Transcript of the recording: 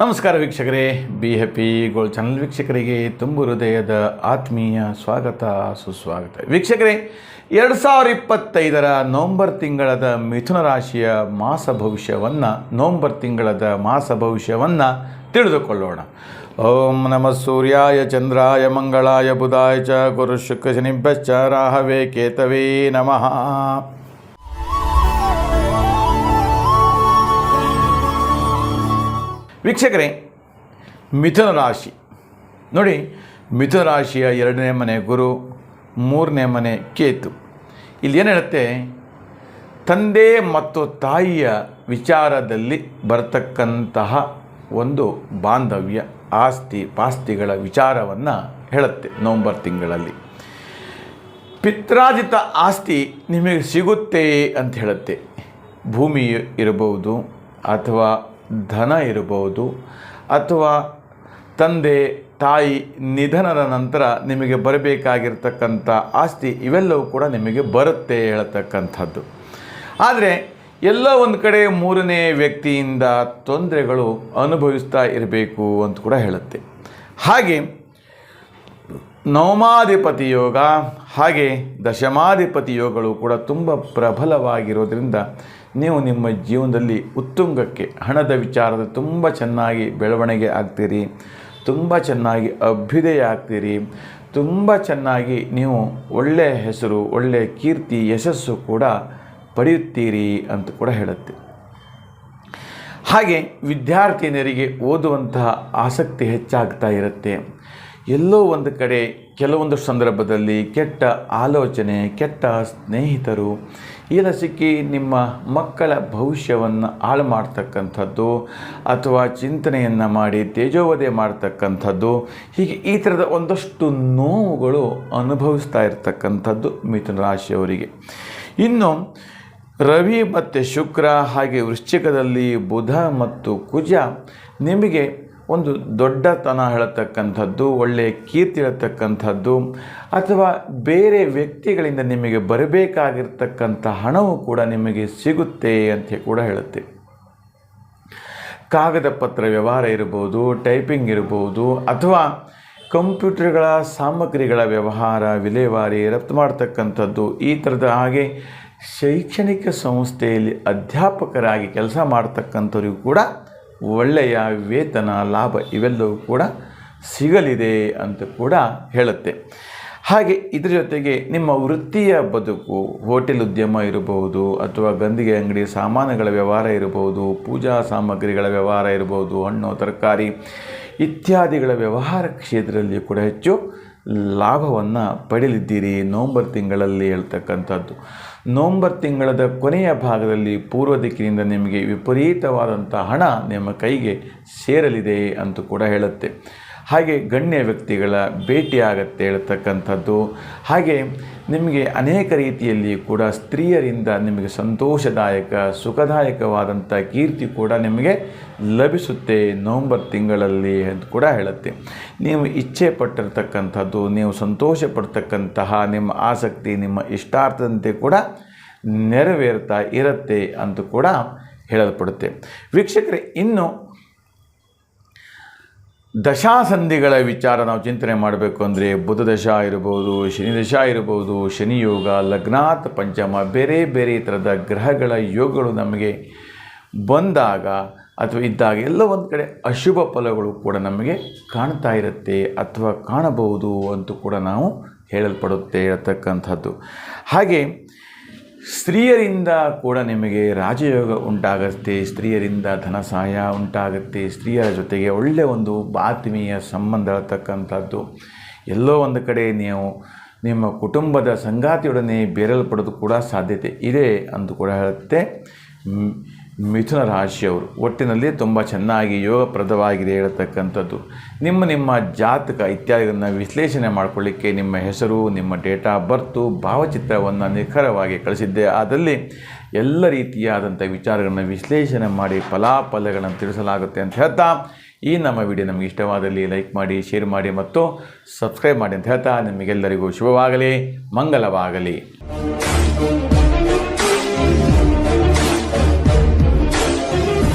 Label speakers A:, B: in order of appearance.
A: ನಮಸ್ಕಾರ ವೀಕ್ಷಕರೇ, B happy gold channel ವೀಕ್ಷಕರಿಗೆ ತುಂಬು ಹೃದಯದ ಆತ್ಮೀಯ ಸ್ವಾಗತ, ಸುಸ್ವಾಗತ. ವೀಕ್ಷಕರೇ, ಎರಡು ಸಾವಿರ ಇಪ್ಪತ್ತೈದರ ನವಂಬರ್ ತಿಂಗಳದ ಮಿಥುನ ರಾಶಿಯ ಮಾಸ ಭವಿಷ್ಯವನ್ನು, ನವಂಬರ್ ತಿಂಗಳದ ಮಾಸ ಭವಿಷ್ಯವನ್ನು ತಿಳಿದುಕೊಳ್ಳೋಣ. ಓಂ ನಮಃ ಸೂರ್ಯಾಯ, ಚಂದ್ರಾಯ, ಮಂಗಳಾಯ, ಬುಧಾಯ ಚ ಗುರು ಶುಕ್ರ ಶನಿಭ್ಯಶ್ಚ, ರಾಹವೇ, ಕೇತವೇ ನಮಃ. ವೀಕ್ಷಕರೇ, ಮಿಥುನ ರಾಶಿ. ನೋಡಿ, ಮಿಥುನ ರಾಶಿಯ ಎರಡನೇ ಮನೆ ಗುರು, ಮೂರನೇ ಮನೆ ಕೇತು. ಇಲ್ಲಿ ಏನು ಹೇಳುತ್ತೆ? ತಂದೆ ಮತ್ತು ತಾಯಿಯ ವಿಚಾರದಲ್ಲಿ ಬರತಕ್ಕಂತಹ ಒಂದು ಬಾಂಧವ್ಯ, ಆಸ್ತಿ, ಪಾಸ್ತಿಗಳ ವಿಚಾರವನ್ನು ಹೇಳುತ್ತೆ ನವಂಬರ್ ತಿಂಗಳಲ್ಲಿ. ಪಿತ್ರಾಜಿತ ಆಸ್ತಿ ನಿಮಗೆ ಸಿಗುತ್ತೆ ಅಂತ ಹೇಳುತ್ತೆ. ಭೂಮಿ ಇರಬಹುದು ಅಥವಾ ಧನ ಇರಬಹುದು ಅಥವಾ ತಂದೆ, ತಾಯಿ ನಿಧನದ ನಂತರ ನಿಮಗೆ ಬರಬೇಕಾಗಿರ್ತಕ್ಕಂಥ ಆಸ್ತಿ ಇವೆಲ್ಲವೂ ಕೂಡ ನಿಮಗೆ ಬರುತ್ತೆ ಹೇಳತಕ್ಕಂಥದ್ದು. ಆದರೆ ಎಲ್ಲ ಒಂದು ಕಡೆ ಮೂರನೇ ವ್ಯಕ್ತಿಯಿಂದ ತೊಂದರೆಗಳು ಅನುಭವಿಸ್ತಾ ಇರಬೇಕು ಅಂತ ಕೂಡ ಹೇಳುತ್ತೆ. ಹಾಗೆ ನವಮಾಧಿಪತಿ ಯೋಗ ಹಾಗೆ ದಶಮಾಧಿಪತಿ ಯೋಗಗಳು ಕೂಡ ತುಂಬ ಪ್ರಬಲವಾಗಿರೋದ್ರಿಂದ ನೀವು ನಿಮ್ಮ ಜೀವನದಲ್ಲಿ ಉತ್ತುಂಗಕ್ಕೆ, ಹಣದ ವಿಚಾರದ ತುಂಬ ಚೆನ್ನಾಗಿ ಬೆಳವಣಿಗೆ ಆಗ್ತೀರಿ, ತುಂಬ ಚೆನ್ನಾಗಿ ಅಭ್ಯುದಯ ಆಗ್ತೀರಿ, ತುಂಬ ಚೆನ್ನಾಗಿ ನೀವು ಒಳ್ಳೆಯ ಹೆಸರು ಒಳ್ಳೆಯ ಕೀರ್ತಿ, ಯಶಸ್ಸು ಕೂಡ ಪಡೆಯುತ್ತೀರಿ ಅಂತ ಕೂಡ ಹೇಳುತ್ತೆ. ಹಾಗೆ ವಿದ್ಯಾರ್ಥಿನಿಯರಿಗೆ ಓದುವಂತಹ ಆಸಕ್ತಿ ಹೆಚ್ಚಾಗ್ತಾ ಇರುತ್ತೆ. ಎಲ್ಲೋ ಒಂದು ಕಡೆ ಕೆಲವೊಂದು ಸಂದರ್ಭದಲ್ಲಿ ಕೆಟ್ಟ ಆಲೋಚನೆ, ಕೆಟ್ಟ ಸ್ನೇಹಿತರು ಈ ಲಸಿಕೆ ನಿಮ್ಮ ಮಕ್ಕಳ ಭವಿಷ್ಯವನ್ನು ಹಾಳು ಮಾಡ್ತಕ್ಕಂಥದ್ದು ಅಥವಾ ಚಿಂತನೆಯನ್ನು ಮಾಡಿ ತೇಜೋವಧೆ ಮಾಡ್ತಕ್ಕಂಥದ್ದು, ಹೀಗೆ ಈ ಥರದ ಒಂದಷ್ಟು ನೋವುಗಳು ಅನುಭವಿಸ್ತಾ ಇರತಕ್ಕಂಥದ್ದು ಮಿಥುನ ರಾಶಿಯವರಿಗೆ. ಇನ್ನು ರವಿ ಮತ್ತು ಶುಕ್ರ ಹಾಗೆ ವೃಶ್ಚಿಕದಲ್ಲಿ ಬುಧ ಮತ್ತು ಕುಜ ನಿಮಗೆ ಒಂದು ದೊಡ್ಡತನ ಹೇಳತಕ್ಕಂಥದ್ದು ಒಳ್ಳೆಯ ಕೀರ್ತಿ ಹೇಳತಕ್ಕಂಥದ್ದು, ಅಥವಾ ಬೇರೆ ವ್ಯಕ್ತಿಗಳಿಂದ ನಿಮಗೆ ಬರಬೇಕಾಗಿರ್ತಕ್ಕಂಥ ಹಣವು ಕೂಡ ನಿಮಗೆ ಸಿಗುತ್ತೆ ಅಂತ ಕೂಡ ಹೇಳುತ್ತೆ. ಕಾಗದ ಪತ್ರ ವ್ಯವಹಾರ ಇರ್ಬೋದು, ಟೈಪಿಂಗ್ ಇರ್ಬೋದು, ಅಥವಾ ಕಂಪ್ಯೂಟರ್ಗಳ ಸಾಮಗ್ರಿಗಳ ವ್ಯವಹಾರ, ವಿಲೇವಾರಿ, ರಫ್ತು ಮಾಡ್ತಕ್ಕಂಥದ್ದು, ಈ ಥರದ ಹಾಗೆ ಶೈಕ್ಷಣಿಕ ಸಂಸ್ಥೆಯಲ್ಲಿ ಅಧ್ಯಾಪಕರಾಗಿ ಕೆಲಸ ಮಾಡ್ತಕ್ಕಂಥವ್ರಿಗೂ ಕೂಡ ಒಳ್ಳೆಯ ವೇತನ, ಲಾಭ ಇವೆಲ್ಲವೂ ಕೂಡ ಸಿಗಲಿದೆ ಅಂತ ಕೂಡ ಹೇಳುತ್ತೆ. ಹಾಗೆ ಇದರ ಜೊತೆಗೆ ನಿಮ್ಮ ವೃತ್ತಿಯ ಬದುಕು, ಹೋಟೆಲ್ ಉದ್ಯಮ ಇರಬಹುದು ಅಥವಾ ಗಂದಿಗೆ ಅಂಗಡಿ ಸಾಮಾನುಗಳ ವ್ಯವಹಾರ ಇರಬಹುದು, ಪೂಜಾ ಸಾಮಗ್ರಿಗಳ ವ್ಯವಹಾರ ಇರಬಹುದು, ಹಣ್ಣು, ತರಕಾರಿ ಇತ್ಯಾದಿಗಳ ವ್ಯವಹಾರ ಕ್ಷೇತ್ರದಲ್ಲಿ ಕೂಡ ಹೆಚ್ಚು ಲಾಭವನ್ನು ಪಡೆಯಲಿದ್ದೀರಿ ನವಂಬರ್ ತಿಂಗಳಲ್ಲಿ ಹೇಳ್ತಕ್ಕಂಥದ್ದು. ನವಂಬರ್ ತಿಂಗಳದ ಕೊನೆಯ ಭಾಗದಲ್ಲಿ ಪೂರ್ವ ದಿಕ್ಕಿನಿಂದ ನಿಮಗೆ ವಿಪರೀತವಾದಂಥ ಹಣ ನಿಮ್ಮ ಕೈಗೆ ಸೇರಲಿದೆ ಅಂತ ಕೂಡ ಹೇಳುತ್ತೆ. ಹಾಗೆ ಗಣ್ಯ ವ್ಯಕ್ತಿಗಳ ಭೇಟಿ ಆಗತ್ತೆ ಹೇಳ್ತಕ್ಕಂಥದ್ದು. ಹಾಗೆ ನಿಮಗೆ ಅನೇಕ ರೀತಿಯಲ್ಲಿ ಕೂಡ ಸ್ತ್ರೀಯರಿಂದ ನಿಮಗೆ ಸಂತೋಷದಾಯಕ, ಸುಖದಾಯಕವಾದಂಥ ಕೀರ್ತಿ ಕೂಡ ನಿಮಗೆ ಲಭಿಸುತ್ತೆ ನವಂಬರ್ ತಿಂಗಳಲ್ಲಿ ಅಂತ ಕೂಡ ಹೇಳುತ್ತೆ. ನೀವು ಇಚ್ಛೆ ಪಟ್ಟಿರ್ತಕ್ಕಂಥದ್ದು ನೀವು ಸಂತೋಷ ಪಡ್ತಕ್ಕಂತಹ ನಿಮ್ಮ ಆಸಕ್ತಿ, ನಿಮ್ಮ ಇಷ್ಟಾರ್ಥದಂತೆ ಕೂಡ ನೆರವೇರ್ತಾ ಇರುತ್ತೆ ಅಂತ ಕೂಡ ಹೇಳಲ್ಪಡುತ್ತೆ. ವೀಕ್ಷಕರೇ, ಇನ್ನು ದಶಾಸಂಧಿಗಳ ವಿಚಾರ ನಾವು ಚಿಂತನೆ ಮಾಡಬೇಕು ಅಂದರೆ ಬುಧ ದಶ ಇರ್ಬೋದು, ಶನಿ ದಶ ಇರ್ಬೋದು ಶನಿಯೋಗ ಲಗ್ನಾಥ ಪಂಚಮ ಬೇರೆ ಬೇರೆ ಥರದ ಗ್ರಹಗಳ ಯೋಗಗಳು ನಮಗೆ ಬಂದಾಗ ಅಥವಾ ಇದ್ದಾಗ ಎಲ್ಲ ಒಂದು ಕಡೆ ಅಶುಭ ಫಲಗಳು ಕೂಡ ನಮಗೆ ಕಾಣ್ತಾ ಇರುತ್ತೆ ಅಥವಾ ಕಾಣಬಹುದು ಅಂತ ಕೂಡ ನಾವು ಹೇಳಲ್ಪಡುತ್ತೆ ಇರತಕ್ಕಂಥದ್ದು. ಹಾಗೆ ಸ್ತ್ರೀಯರಿಂದ ಕೂಡ ನಿಮಗೆ ರಾಜಯೋಗ ಉಂಟಾಗುತ್ತೆ, ಸ್ತ್ರೀಯರಿಂದ ಧನ ಸಹಾಯ ಉಂಟಾಗುತ್ತೆ, ಸ್ತ್ರೀಯರ ಜೊತೆಗೆ ಒಳ್ಳೆಯ ಒಂದು ಆತ್ಮೀಯ ಸಂಬಂಧ ಇರತಕ್ಕಂಥದ್ದು ಎಲ್ಲೋ ಒಂದು ಕಡೆ ನೀವು ನಿಮ್ಮ ಕುಟುಂಬದ ಸಂಗಾತಿಯೊಡನೆ ಬೇರಲ್ಪಡೋದು ಕೂಡ ಸಾಧ್ಯತೆ ಇದೆ ಅಂತ ಕೂಡ ಹೇಳುತ್ತೆ. ಮಿಥುನ ರಾಶಿಯವರು, ಒಟ್ಟಿನಲ್ಲಿ ತುಂಬ ಚೆನ್ನಾಗಿ ಯೋಗಪ್ರದವಾಗಿದೆ ಹೇಳ್ತಕ್ಕಂಥದ್ದು. ನಿಮ್ಮ ನಿಮ್ಮ ಜಾತಕ ಇತ್ಯಾದಿಗಳನ್ನು ವಿಶ್ಲೇಷಣೆ ಮಾಡಿಕೊಳ್ಳಿಕ್ಕೆ ನಿಮ್ಮ ಹೆಸರು, ನಿಮ್ಮ ಡೇಟ್ ಆಫ್ ಬರ್ತು ಭಾವಚಿತ್ರವನ್ನು ನಿಖರವಾಗಿ ಕಳಿಸಿದ್ದೆ. ಆದಲ್ಲಿ ಎಲ್ಲ ರೀತಿಯಾದಂಥ ವಿಚಾರಗಳನ್ನು ವಿಶ್ಲೇಷಣೆ ಮಾಡಿ ಫಲಾಫಲಗಳನ್ನು ತಿಳಿಸಲಾಗುತ್ತೆ ಅಂತ ಹೇಳ್ತಾ, ಈ ನಮ್ಮ ವಿಡಿಯೋ ನಮಗೆ ಇಷ್ಟವಾದಲ್ಲಿ ಲೈಕ್ ಮಾಡಿ ಶೇರ್ ಮಾಡಿ ಮತ್ತು ಸಬ್ಸ್ಕ್ರೈಬ್ ಮಾಡಿ ಅಂತ ಹೇಳ್ತಾ, ನಿಮಗೆಲ್ಲರಿಗೂ ಶುಭವಾಗಲಿ, ಮಂಗಲವಾಗಲಿ.